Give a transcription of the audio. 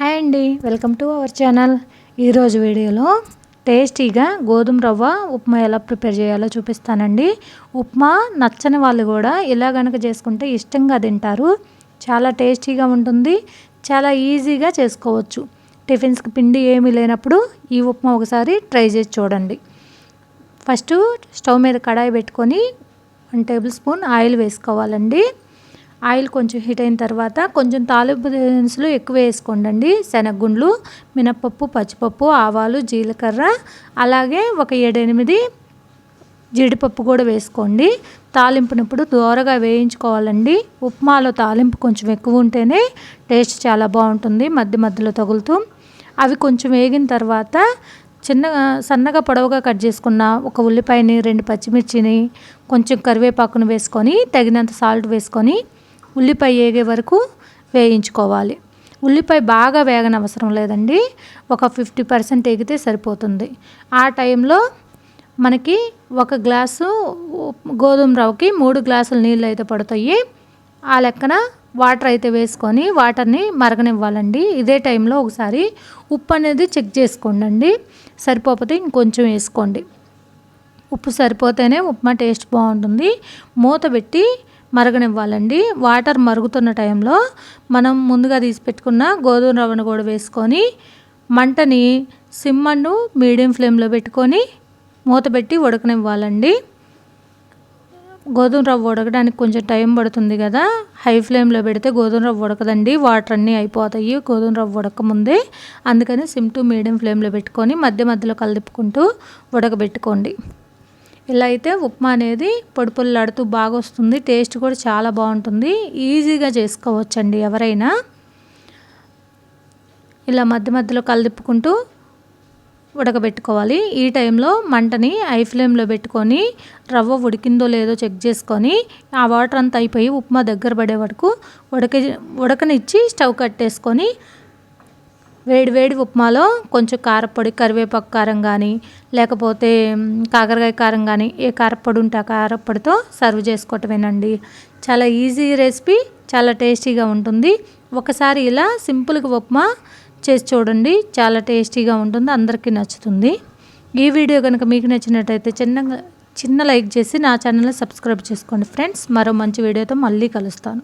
Hi అండి welcome to our channel. ఈరోజు వీడియోలో టేస్టీగా గోధుమ రవ్వ ఉప్మా ఎలా ప్రిపేర్ చేయాలో చూపిస్తానండి. ఉప్మా నచ్చని వాళ్ళు కూడా ఇలా కనుక చేసుకుంటే ఇష్టంగా తింటారు. చాలా టేస్టీగా ఉంటుంది చాలా ఈజీగా చేసుకోవచ్చు. టిఫిన్స్కి పిండి ఏమీ లేనప్పుడు ఈ ఉప్మా ఒకసారి ట్రై చేసి చూడండి. ఫస్ట్ స్టవ్ మీద కడాయి పెట్టుకొని వన్ టేబుల్ స్పూన్ ఆయిల్ వేసుకోవాలండి. ఆయిల్ కొంచెం హీట్ అయిన తర్వాత కొంచెం తాలింపు దినుసులు ఎక్కువ వేసుకోండి శనగగుండ్లు మినప్పప్పు పచ్చిపప్పు ఆవాలు జీలకర్ర అలాగే ఒక ఏడెనిమిది జీడిపప్పు కూడా వేసుకోండి. తాలింపునప్పుడు దోరగా వేయించుకోవాలండి. ఉప్మాలో తాలింపు కొంచెం ఎక్కువ ఉంటేనే టేస్ట్ చాలా బాగుంటుంది మధ్య మధ్యలో తగులుతూ. అవి కొంచెం వేగిన తర్వాత చిన్నగా సన్నగా పొడవుగా కట్ చేసుకున్న ఒక ఉల్లిపాయని రెండు పచ్చిమిర్చిని కొంచెం కరివేపాకును వేసుకొని తగినంత సాల్ట్ వేసుకొని ఉల్లిపాయ వేగే వరకు వేయించుకోవాలి. ఉల్లిపాయ బాగా వేగనవసరం లేదండి. ఒక ఫిఫ్టీ పర్సెంట్ ఎగితే సరిపోతుంది. ఆ టైంలో మనకి ఒక గ్లాసు గోధుమ రవ్వకి మూడు గ్లాసులు నీళ్ళు అయితే పడతాయి. ఆ లెక్కన వాటర్ అయితే వేసుకొని వాటర్ని మరగనివ్వాలండి. ఇదే టైంలో ఒకసారి ఉప్పు అనేది చెక్ చేసుకోండి సరిపోతే ఇంకొంచెం వేసుకోండి. ఉప్పు సరిపోతేనే ఉప్మా టేస్ట్ బాగుంటుంది. మూత పెట్టి మరగనివ్వాలండి. వాటర్ మరుగుతున్న టైంలో మనం ముందుగా తీసి పెట్టుకున్న గోధుమ రవ్వను కూడా వేసుకొని మంటని సిమ్మను మీడియం ఫ్లేమ్లో పెట్టుకొని మూత పెట్టి ఉడకనివ్వాలండి. గోధుమ రవ్వ ఉడకడానికి కొంచెం టైం పడుతుంది కదా. హై ఫ్లేమ్లో పెడితే గోధుమ రవ్వ ఉడకదండి. వాటర్ అన్నీ అయిపోతాయి. గోధుమ రవ్వ ఉడకముందే అందుకని సిమ్ టు మీడియం ఫ్లేమ్లో పెట్టుకొని మధ్య మధ్యలో కలిపుకుంటూ ఉడకబెట్టుకోండి. ఇలా అయితే ఉప్మా అనేది పొడి పొల్లాడుతూ బాగా వస్తుంది టేస్ట్ కూడా చాలా బాగుంటుంది. ఈజీగా చేసుకోవచ్చండి ఎవరైనా. ఇలా మధ్య మధ్యలో కలిపుకుంటూ ఉడకబెట్టుకోవాలి. ఈ టైంలో మంటని ఐ ఫ్లేమ్లో పెట్టుకొని రవ్వ ఉడికిందో లేదో చెక్ చేసుకొని ఆ వాటర్ అంతా అయిపోయి ఉప్మా దగ్గర పడే వరకు ఉడక ఉడకనిచ్చి స్టవ్ కట్టేసుకొని వేడి వేడి ఉప్మాలో కొంచెం కారపొడి కరివేపాకు కారం కానీ లేకపోతే కాకరకాయ కారం కానీ ఏ కారపొడి ఉంటే ఆ కారపొడితో సర్వ్ చేసుకోవటమేనండి. చాలా ఈజీ రెసిపీ చాలా టేస్టీగా ఉంటుంది. ఒకసారి ఇలా సింపుల్గా ఉప్మా చేసి చూడండి చాలా టేస్టీగా ఉంటుంది అందరికీ నచ్చుతుంది. ఈ వీడియో కనుక మీకు నచ్చినట్టయితే చిన్నగా చిన్న లైక్ చేసి నా ఛానల్ని సబ్స్క్రైబ్ చేసుకోండి ఫ్రెండ్స్. మరో మంచి వీడియోతో మళ్ళీ కలుస్తాను.